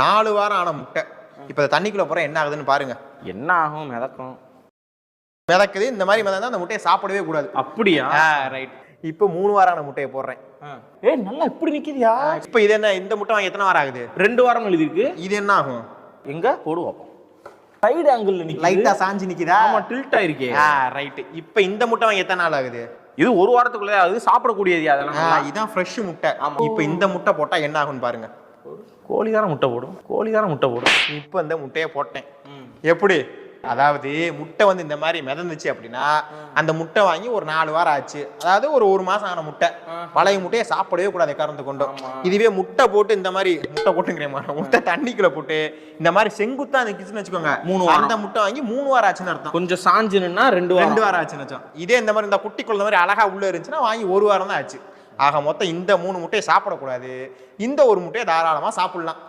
நாலு வாரம் ஆன முட்டை. இப்போ தண்ணிக்குள்ள போற என்ன ஆகுதுன்னு பாருங்க. என்ன ஆகும்? மிதக்கும். மிதக்குது இந்த மாதிரி மிதந்தா அந்த முட்டையை சாப்பிடவே கூடாது. அப்படியா? ரைட் இப்போ மூணு வாரம் ஆன முட்டையை போடுறேன். ஏய் நல்லா இப்படி நிக்குதியா? இப்போ இது என்ன இந்த முட்டை வாங்கி எத்தனை வாரம் ஆகுது? ரெண்டு வாரம் எழுதிருக்கு இது என்ன ஆகும்? எங்க? போடுவோம் சைடு ஆங்கிள் நிக்குது. லைட்டா சாஞ்சு நிக்குதா? ஆமா டில்ட் ஆயிருக்கே. ரைட் இப்போ இந்த முட்டை வாங்கி எத்தனை நாள் ஆகுது? இது ஒரு வாரத்துக்குள்ளே அது சாப்பிடக்கூடியது ஆ, அதெல்லாம் இதான் ஃப்ரெஷ் முட்டை. இப்போ இந்த முட்டை போட்டா என்ன ஆகும்னு பாருங்க. கோழி தானே முட்டை போடும்? கோழி தானே முட்டை போடும்? இப்போ இந்த முட்டையை போட்டேன். எப்படி? அதாவது முட்டை வந்து இந்த மாதிரி மிதந்துச்சு அப்படின்னா அந்த முட்டை வாங்கி ஒரு நாலு வாரம் ஆச்சு. அதாவது ஒரு ஒரு மாசம் ஆன முட்டை. பழைய முட்டையை சாப்பிடவே கூடாது காரணத்தை கொண்டும் இதுவே முட்டை போட்டு இந்த மாதிரி முட்டை போட்டுங்கிறேன் முட்டை தண்ணிக்குள்ள போட்டு இந்த மாதிரி செங்குத்தா நிக்குச்சுன்னு வச்சுக்கோங்க. மூணு வாரம். அந்த முட்டை வாங்கி மூணு வாரம் ஆச்சுன்னு அர்த்தம். கொஞ்சம் சாஞ்சுனுன்னா ரெண்டு வாரம். ரெண்டு வாரம் ஆச்சுன்னு வச்சோம் இதே இந்த மாதிரி இந்த குட்டி குழந்தை மாதிரி அழகா உள்ள இருந்துச்சுன்னா வாங்கி ஒரு வாரம் தான் ஆச்சு. ஆக மொத்தம் இந்த மூணு முட்டையை சாப்பிடக்கூடாது. இந்த ஒரு முட்டையை தாராளமாக சாப்பிட்லாம்.